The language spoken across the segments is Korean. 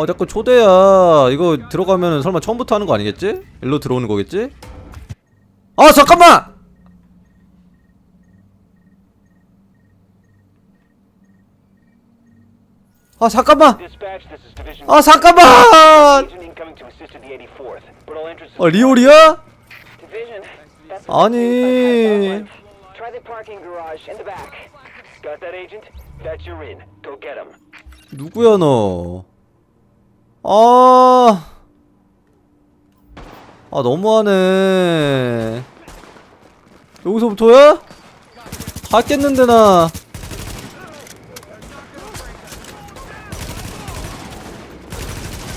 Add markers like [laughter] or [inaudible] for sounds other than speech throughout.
어 자꾸 초대야 이거 들어가면 설마 처음부터 하는 거 아니겠지? 일로 들어오는 거겠지? 아 잠깐만! 아 잠깐만! 아 잠깐만! Agent incoming to assist in the 84th. But all entrances 어 리올이야? 아니. 누구야 너? 아, 아 너무하네. 여기서부터야? 다 깼는데 나.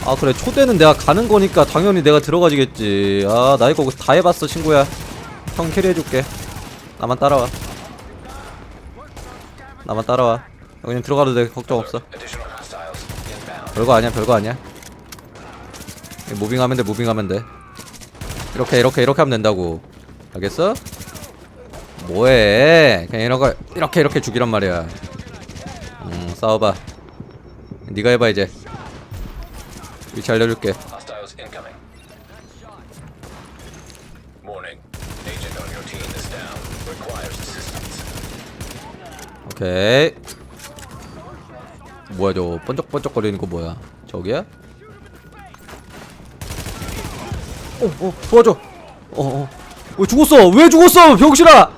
아 그래 초대는 내가 가는 거니까 당연히 내가 들어가지겠지. 아 나 이거 다 해봤어 친구야. 형 캐리해줄게. 나만 따라와. 나만 따라와. 그냥 들어가도 돼 걱정 없어. 별거 아니야 별거 아니야 무빙하면 돼 무빙하면 돼. 이렇게 이렇게 이렇게 하면 된다고. 알겠어? 뭐해? 그냥 이렇게 이렇게 이렇게 죽이란 말이야. 음 싸워봐. 네가 해봐 이제. 위치 알려줄게. 오케이. 뭐야 저거 번쩍번쩍거리는 거 뭐야? 저기야? 어어 도와줘. 어 어. 왜 죽었어? 왜 죽었어? 병신아!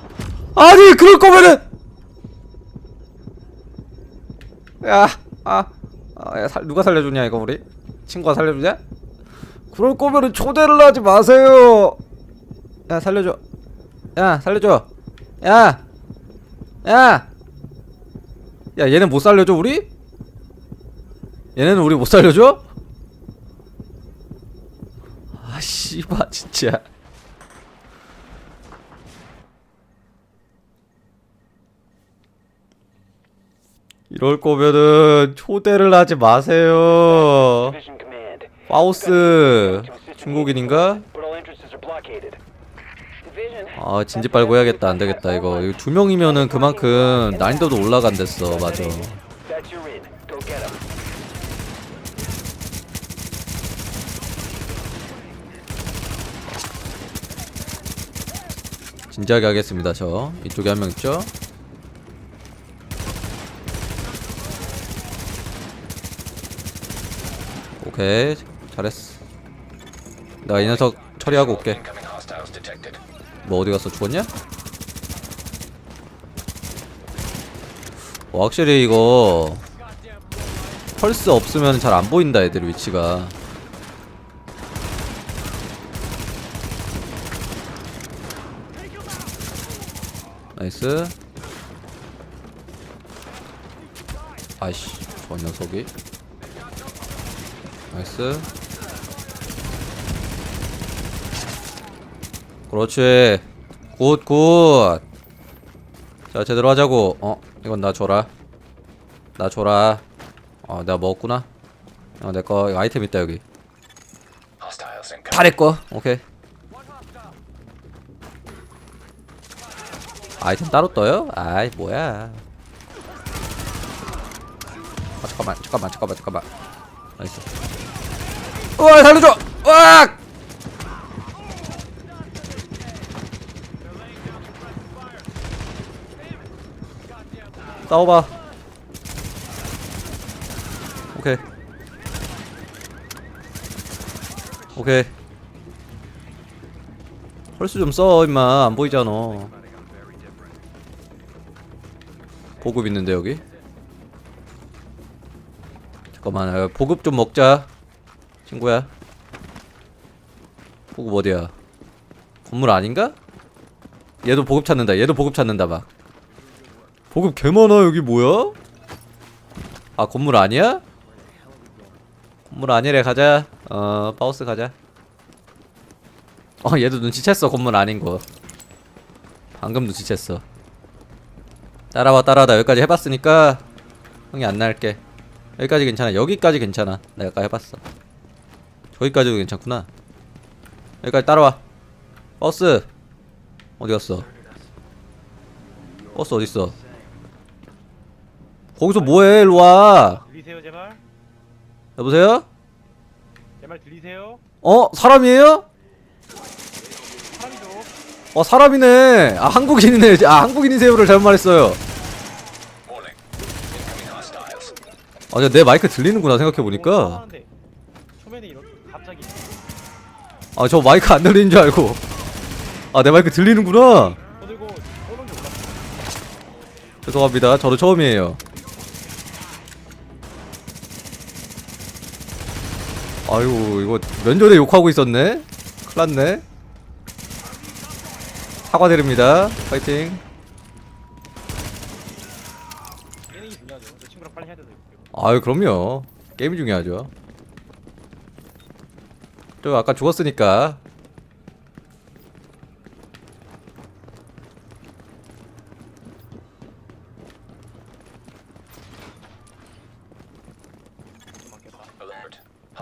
아니 그럴 거면은! 야 아 아, 야, 살, 누가 살려주냐 이거 우리? 친구가 살려주냐? 그럴 거면은 초대를 하지 마세요! 야 살려줘. 야 살려줘. 야 야! 야 얘네 못 살려줘 우리? 얘네는 우리 못 살려줘? 아 씨발 진짜 이럴 거면은 초대를 하지 마세요. 파우스 중국인인가? 아 진지 빨고 해야겠다 안되겠다 이거 이거 두 명이면은 그만큼 난이도도 올라간댔어 맞아 진지하게 하겠습니다 저. 이쪽에 한 명 있죠? 오케이. 잘했어. 나 이 녀석 처리하고 올게. 뭐 어디 갔어? 죽었냐? 어, 확실히 이거 펄스 없으면 잘 안 보인다 애들 위치가 나이스. 아이씨 저 녀석이. 나이스. 그렇지. 굿굿. 자 제대로 하자고. 어 이건 나 줘라. 나 줘라. 어 내가 먹었구나. 어 내거 아이템 있다 여기. 다 내꺼 오케이 아이템 따로 떠요? 아이 뭐야. 아 잠깐만 잠깐만 잠깐만 잠깐만. 나이스. 우와 살려줘! 으악 싸워봐. 오케이. 오케이. 펄스 좀 써 임마. 안 보이잖아 보급 있는데 여기? 잠깐만 아, 보급 좀 먹자. 친구야. 보급 어디야? 건물 아닌가? 얘도 보급 찾는다. 얘도 보급 찾는다 막 보급 개 많아. 여기 뭐야? 아 건물 아니야? 건물 아니래. 가자. 어 파우스 가자. 어 얘도 눈치챘어. 건물 아닌 거. 방금 눈치챘어 따라와 따라와 나 여기까지 해봤으니까 형이 안 날게 여기까지 괜찮아 여기까지 괜찮아 내가 아까 해봤어 저기까지도 괜찮구나 여기까지 따라와 버스 어디 갔어 버스 어딨어 거기서 뭐해 일로와 들리세요 제발? 여보세요? 제말 들리세요? 어 사람이에요? 사람이죠. 어 사람이네. 아 한국인이네. 아 한국인이세요를 잘못 말했어요. 아, 내 마이크 들리는구나 생각해 보니까. 하는데 초면에 이렇게 갑자기 아, 저 마이크 안 들리는 줄 알고. 아, 내 마이크 들리는구나. 게. 죄송합니다. 저도 처음이에요. 아유, 이거 면전에 욕하고 있었네. 큰일났네. 사과드립니다. 파이팅. 예능이 중요하죠. 저 친구랑 빨리 해야 돼서 이거. 아유, 그럼요. 게임이 중요하죠. 저 아까 죽었으니까.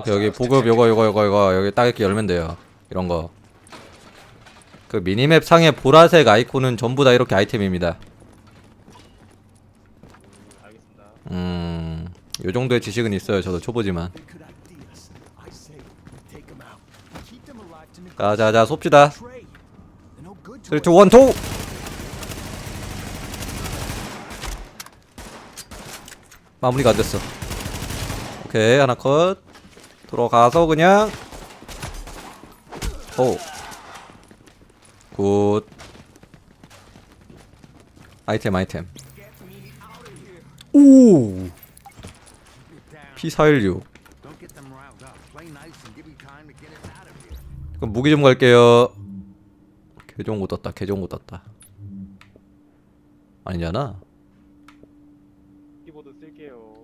좀 여기 보급. 요거 요거 요거 요거 여기 딱 이렇게 열면 돼요. 이런 거. 그 미니맵 상의 보라색 아이콘은 전부 다 이렇게 아이템입니다. 요 정도의 지식은 있어요. 저도 초보지만. 자자자 쏩시다. trade. They're no good to 3, 2, us. 1, 2! 마무리가 안 됐어. 오케이, 하나 컷. 들어가서 그냥. 오. 굿. 아이템, 아이템. 오! P416. Don't get them riled up. Play nice and give me time to get us out of here. 그럼 무기 좀 갈게요. 개 좋은 거 떴다. 개 좋은 거 떴다. 아니잖아. 키보드 쓸게요.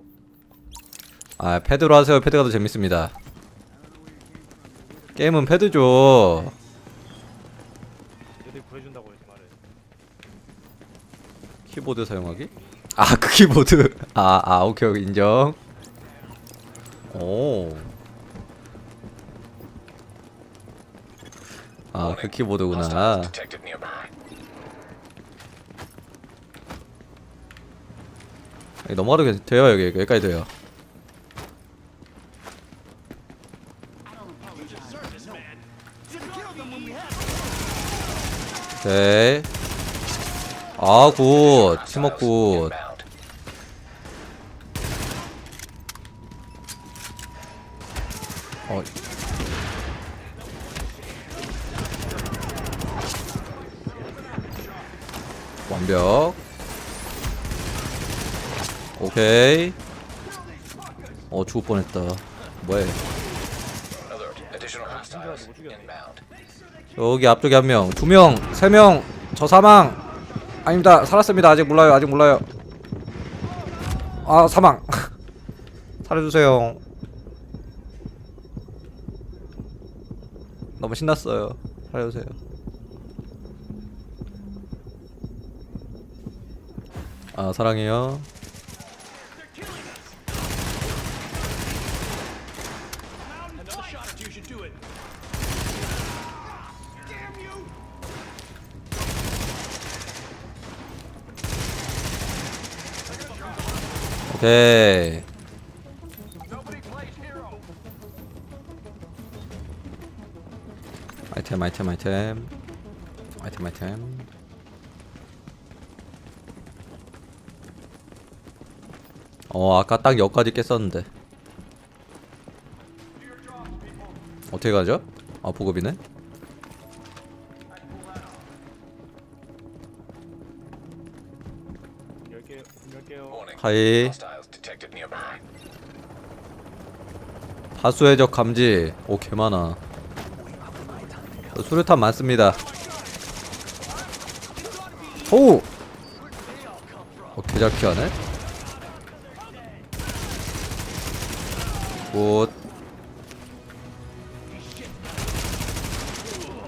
아 패드로 하세요. 패드가 더 재밌습니다. 게임은 패드죠. 얘들 구해준다고 해서 말해. 키보드 사용하기? 아 그 키보드. 아아 오케이 인정. 오. 아 그 키보드구나. 넘어가도 돼요 여기 여기까지 돼요. 오케이. 아, 굿. 팀워크 굿. 어. 완벽. 오케이. 어, 죽을 뻔했다. 뭐해. 여기 앞쪽에 한 명, 두 명, 세 명, 저 사망. 아닙니다. 살았습니다. 아직 몰라요. 아직 몰라요. 아, 사망. [laughs] 살려주세요. 너무 신났어요. 살려주세요. 아, 사랑해요. 오케이. 아이템 아이템 아이템 아이템 아이템 어 아까 딱 여기까지 깼었는데 어떻게 가죠? 아 보급이네. 하이. 다수의 적 감지 오 개많아 저 수류탄 많습니다. 오! 어 개잘 피하네. 굿.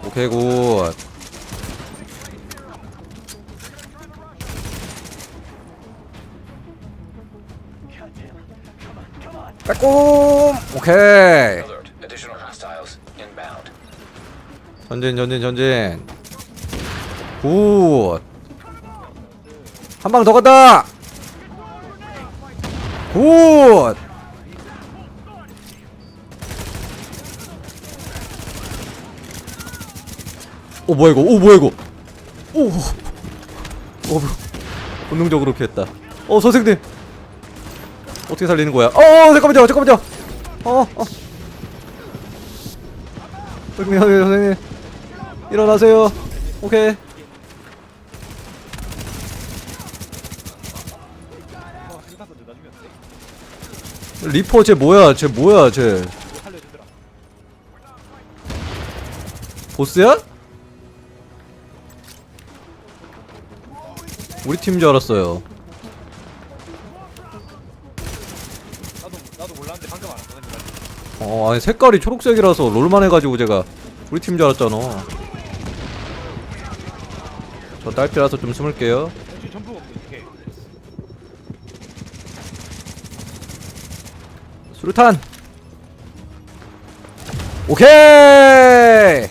오케이 굿. 빼꼼! 오케이 전진 전진 전진 굿 한 방더 갔다 굿 오, 뭐야, 이거. 오, 뭐야, 이거. 오, 어, 오, 본능적으로 피했다. 어, 선생님. 어떻게 살리는 거야? 어, 어, 잠깐만요, 잠깐만요. 어, 어. 선생님, 선생님. 일어나세요. 오케이. 리퍼 쟤 뭐야? 쟤 뭐야 쟤? 보스야? 우리 팀인 줄 알았어요. 어 아니 색깔이 초록색이라서 롤만 해가지고 제가 우리 팀인 줄 알았잖아 저 딸피라서 좀 숨을게요. 이렇게 수류탄! 오케이!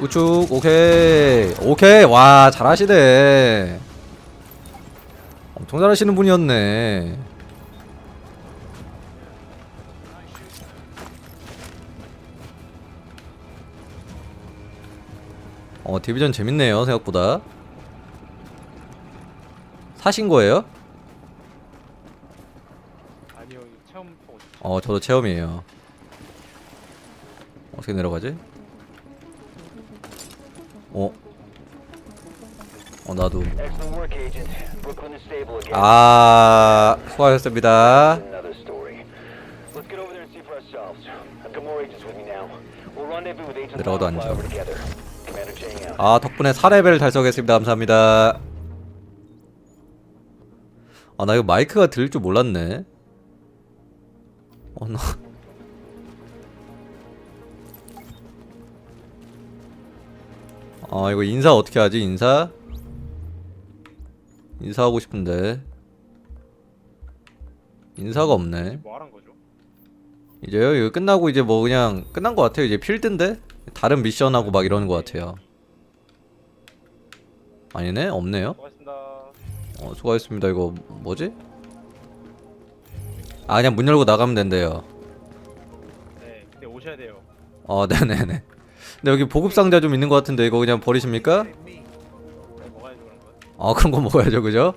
우측 오케이. 오케이. 와 잘하시네. 엄청 잘하시는 분이었네 어 디비전 재밌네요 생각보다 사신 거예요? 아니요 체험 어 저도 체험이에요 어떻게 내려가지? 어? 어 나도. 아 수고하셨습니다 Another story. Let's get over there and see for ourselves. I've got more agents with me now. We'll rendezvous with Agent 내려가도 앉아. 아 덕분에 4레벨 달성했습니다. 감사합니다. 아 나 이거 마이크가 들릴 줄 몰랐네. 어나. 아 이거 인사 어떻게 하지? 인사? 인사하고 싶은데. 인사가 없네. 뭐? 이제요? 이거 끝나고 이제 뭐 그냥 끝난 것 같아요. 이제 필드인데 다른 미션하고 막 이러는 것 같아요. 아니네? 없네요? 수고하셨습니다. 어 수고하셨습니다. 이거 뭐지? 아 그냥 문 열고 나가면 된대요. 네 그때 오셔야 돼요. 어 [laughs] 네네네. 근데 여기 보급 상자 좀 있는 것 같은데 이거 그냥 버리십니까? 네, 그런 건 어 그런 거 먹어야죠 그죠?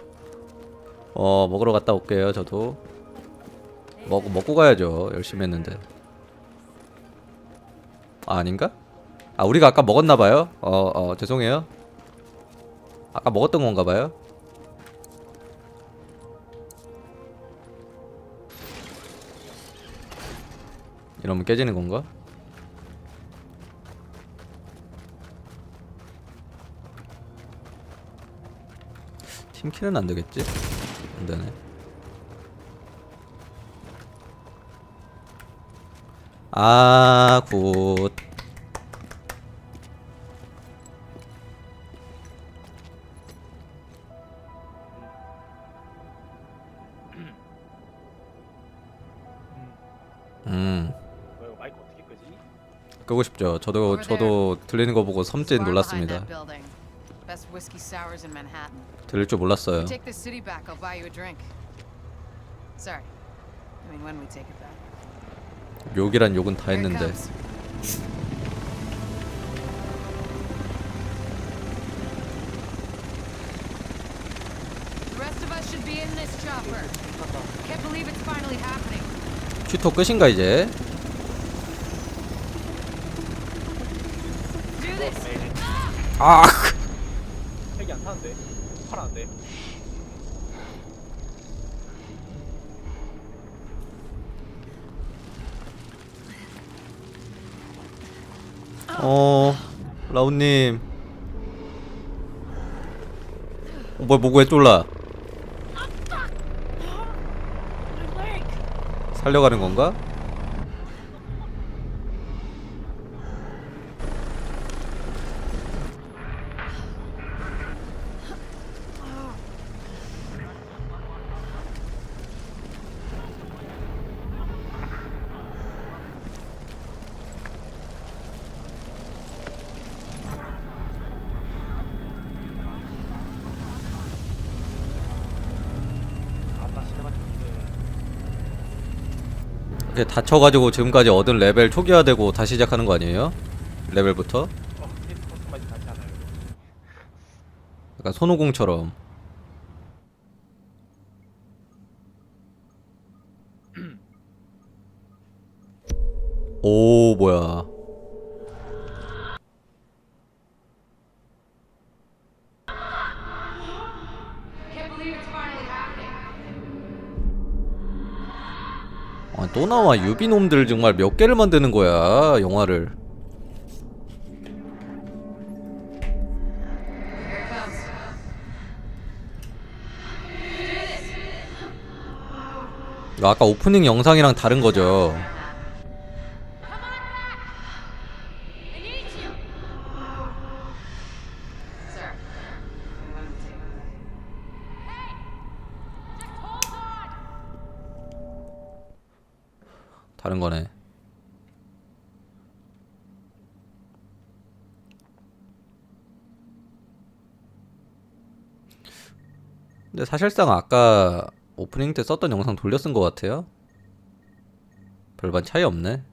어 먹으러 갔다 올게요 저도. 먹, 먹고 가야죠. 열심히 했는데. 아 아닌가? 아 우리가 아까 먹었나봐요 어어 죄송해요 아까 먹었던 건가봐요 이러면 깨지는 건가? 팀킬은 안 되겠지? 안 되네. 아, 굿. 끄고 싶죠. 저도 저도 들리는 거 보고 섬찟 놀랐습니다. 들릴 줄 몰랐어요. 욕이란 욕은 다 했는데. 슈터 끝인가 이제? 아, 색이 안 타는데 파란데 어, 라운님. 어, 뭐야, 뭐고 왜 쫄라? 살려가는 건가? 이렇게 다쳐가지고 지금까지 얻은 레벨 초기화되고 다시 시작하는 거 아니에요? 레벨부터? 어? 약간 손오공처럼 [clears throat] 오 뭐야 또 나와. 유비놈들 정말 몇 개를 만드는 거야 영화를. 이거 아까 오프닝 영상이랑 다른 거죠 다른 거네. 근데 사실상 아까 오프닝 때 썼던 영상 돌려 쓴 것 같아요. 별반 차이 없네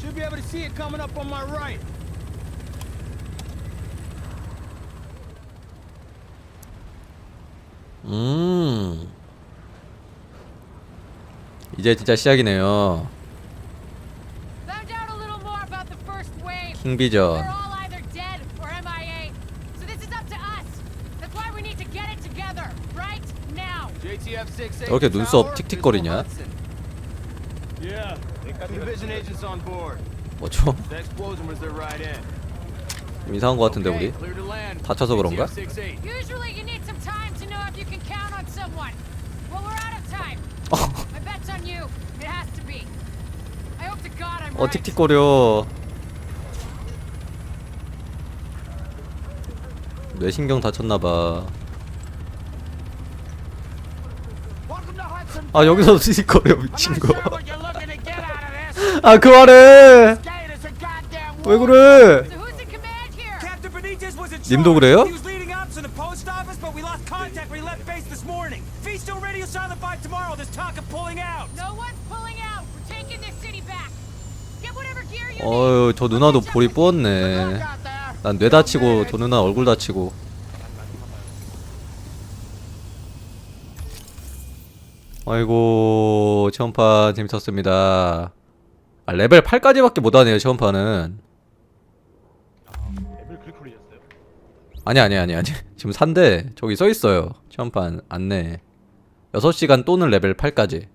Should be able to see it coming up on my right. 음 이제 진짜 시작이네요 Found out a little more about the first wave. 킹비전 They're all either dead or MIA. So this is up to us. That's why we need to get it together right now. JTF 6 저렇게 눈썹 틱틱거리냐? Yeah. Division agents on board. 뭐죠? The explosion was their right in. 좀 이상한 거 같은데 우리 Clear to land. 다쳐서 그런가? JTF 68. Usually you need some time to know if you can count on someone. Well, we're out of time. My bet's on you. It has to be. I hope to God I'm 어 right. 틱틱거려 뇌신경 다쳤나봐 아 여기서 틱틱거려 미친거 아 그만해 왜 그래 님도. 그래요? 어휴 저 누나도 볼이 부었네 난 뇌 다치고 저 누나 얼굴 다치고 아이고 체험판 재밌었습니다 아 레벨 8까지밖에 못하네요 올리셨어요? 아니 아니 아니 아니 [laughs] 지금 산대 저기 써있어요 체험판 안내 6시간 또는 레벨 8까지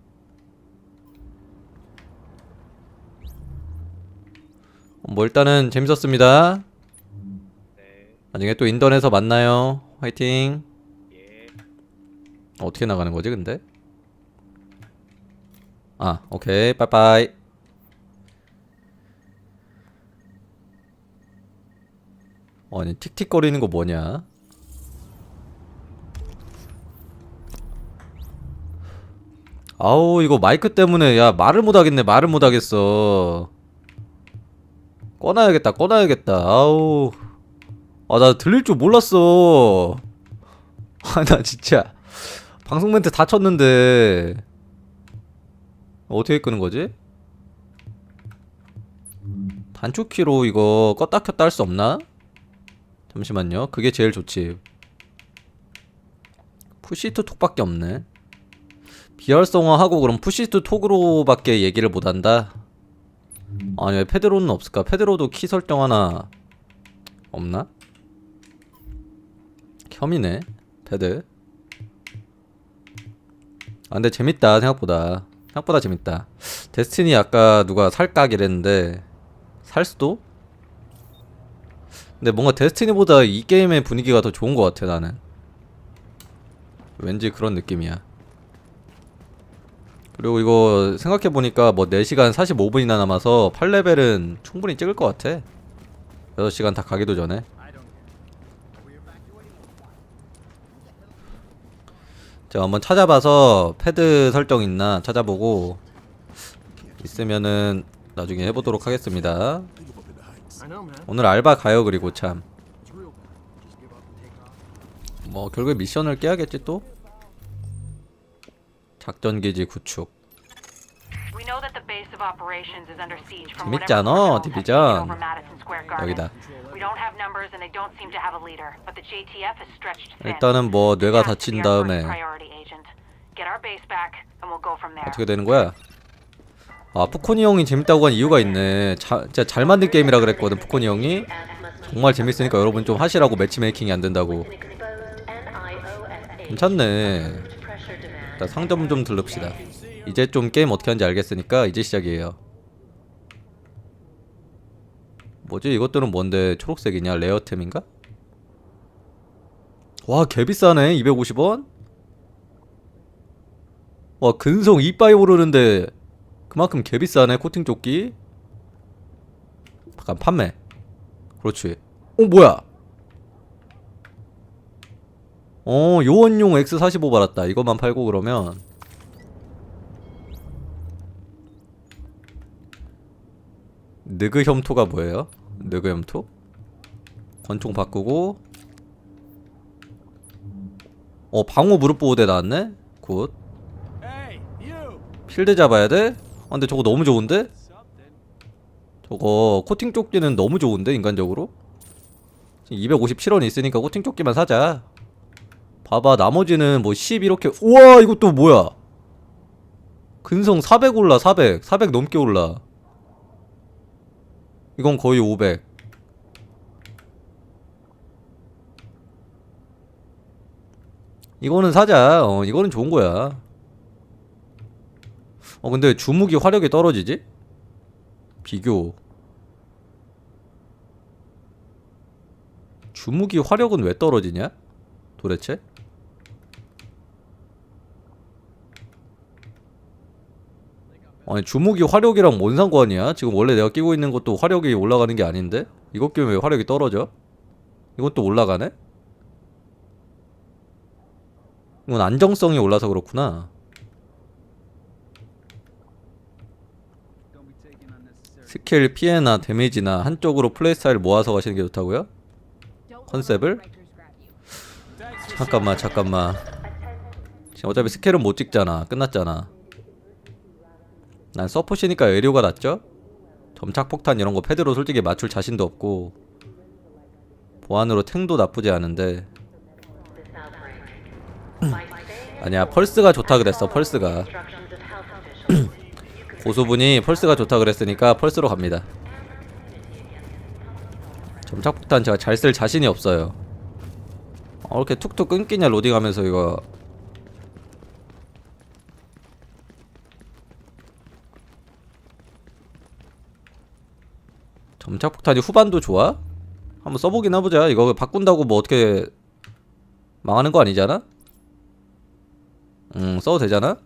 뭐 일단은 재밌었습니다 네. 나중에 또 인턴에서 만나요 화이팅 예. 어떻게 나가는 거지 근데? 아 오케이 빠이빠이 아니 틱틱거리는 거 뭐냐? 아우 이거 마이크 때문에 야 말을 못하겠네 말을 못하겠어. 꺼놔야겠다 꺼놔야겠다. 아우. 아 나 들릴 줄 몰랐어. [laughs] 아 나 진짜 방송 멘트 다 쳤는데. 어떻게 끄는 거지? 단축키로 이거 껐다 켰다 할 수 없나? 잠시만요 그게 제일 좋지 푸시투 톡밖에 없네 비활성화하고 그럼 푸시투 톡으로밖에 얘기를 못한다? 아니 왜 페드로는 없을까? 페드로도 키 설정 하나 없나? 혐이네 패드 아 근데 재밌다 생각보다 생각보다 재밌다 데스티니 아까 누가 살까 이랬는데 살 수도? 근데 뭔가 데스티니보다 이 게임의 분위기가 더 좋은 것 같아 나는. 왠지 그런 느낌이야. 그리고 이거 생각해보니까 뭐 4시간 45분이나 남아서 8레벨은 충분히 찍을 것 같아. 6시간 다 가기도 전에. 제가 한번 찾아봐서 패드 설정 있나 찾아보고 있으면은 나중에 해보도록 하겠습니다 오늘 알바 가요 그리고 참 뭐 결국에 미션을 깨야겠지 또 작전기지 구축 재밌잖아, criminals have 디비전. 여기다. 일단은 뭐 뇌가 다친 다음에. 어떻게 되는 거야? 아 푸코니 형이 재밌다고 한 이유가 있네. 자, 진짜 잘 만든 게임이라 그랬거든 푸코니 형이. 정말 재밌으니까 여러분 좀 하시라고 매치메이킹이 안 된다고. 괜찮네. 일단 상점 좀 들릅시다. 이제 좀 게임 어떻게 하는지 알겠으니까 이제 시작이에요. 뭐지? 이것들은 뭔데? 초록색이냐? 레어템인가? 와 개비싸네. 250원? 와 근성 이빠이 오르는데 그만큼 개비싸네 코팅 조끼 잠깐 판매 그렇지 어 뭐야 어 요원용 X45 받았다 이것만 팔고 그러면 느그 혐토가 뭐예요? 느그 혐토? 권총 바꾸고 어 방어 무릎 보호대 나왔네? 굿. 필드 잡아야 돼? 아, 근데 저거 너무 좋은데? 저거 코팅 조끼는 너무 좋은데 인간적으로? 257원 있으니까 코팅 조끼만 사자. 봐봐 나머지는 뭐 10 이렇게 우와 이것도 뭐야? 근성 400 올라 400 400 넘게 올라. 이건 거의 500 이거는 사자. 어 이거는 좋은 거야 어 근데 주무기 화력이 떨어지지? 비교 주무기 화력은 왜 떨어지냐? 도대체? 아니 주무기 화력이랑 뭔 상관이야? 지금 원래 내가 끼고 있는 것도 화력이 올라가는 게 아닌데? 이것 끼면 왜 화력이 떨어져? 이것도 올라가네? 이건 안정성이 올라서 그렇구나 스킬 피해나 데미지나 한쪽으로 플레이 스타일 모아서 가시는 게 좋다고요? 컨셉을? 잠깐만 잠깐만 지금 어차피 스킬은 못 찍잖아 끝났잖아 난 서폿이니까 에리오가 낫죠? 점착폭탄 이런 거 패드로 솔직히 맞출 자신도 없고 보안으로 탱도 나쁘지 않은데 [clears throat] 아니야 펄스가 좋다 그랬어 펄스가 고수분이 펄스가 좋다 그랬으니까 펄스로 갑니다 점착폭탄 제가 잘 쓸 자신이 없어요 어, 이렇게 툭툭 끊기냐 로딩하면서 이거 점착폭탄이 후반도 좋아? 한번 써보긴 해보자 이거 바꾼다고 뭐 어떻게 망하는 거 아니잖아? 음 써도 되잖아?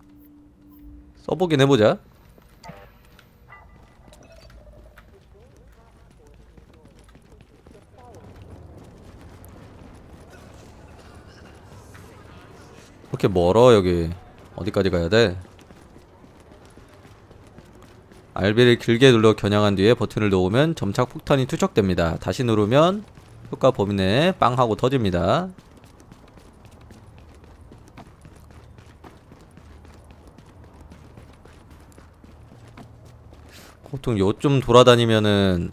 써보긴 해보자 그렇게 멀어 여기 어디까지 가야 돼? RB를 길게 눌러 겨냥한 뒤에 버튼을 놓으면 점착 폭탄이 투척됩니다. 다시 누르면 효과 범위 내에 빵 하고 터집니다. 보통 요쯤 돌아다니면은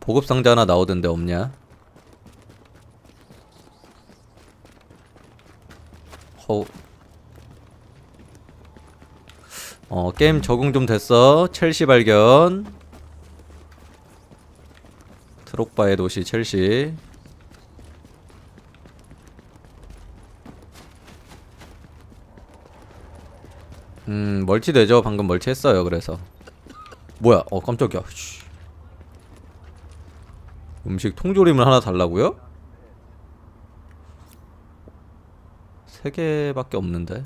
보급 상자 하나 나오던데 없냐? 허. 어 게임 적응 좀 됐어. 첼시 발견. 트록바의 도시 첼시. 음 멀티 되죠. 방금 멀티 했어요. 그래서 뭐야? 어 깜짝이야. 씨. 음식 통조림을 하나 달라고요? 세 개밖에 없는데